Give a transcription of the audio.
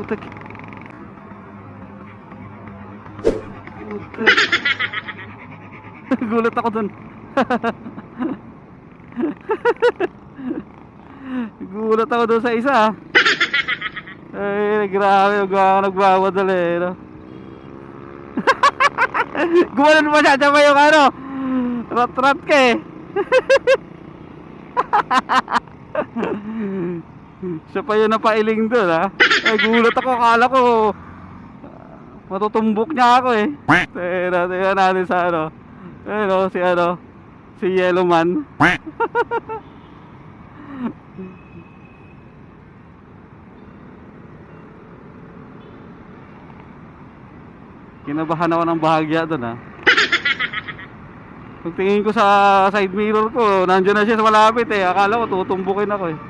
Putek. Putek. Gulat ako dun. Gulat ako dun sa isa ah. Ay, grabe, nagwa nagbawadali eh, no? Gumanon pa siya, siya pa yung ano, rat-rat ka eh. Siya pa yung napailing doon ha. Ay, gulat ako, akala ko, matutumbok niya ako eh. Tira, tira natin sa ano, ano, si ano, si Yellow Man. Kinabahan ako ng bahagya doon ha. Pagtingin ko sa side mirror ko, nandiyan na siya sa malapit eh. Akala ko tutumbukin ako eh.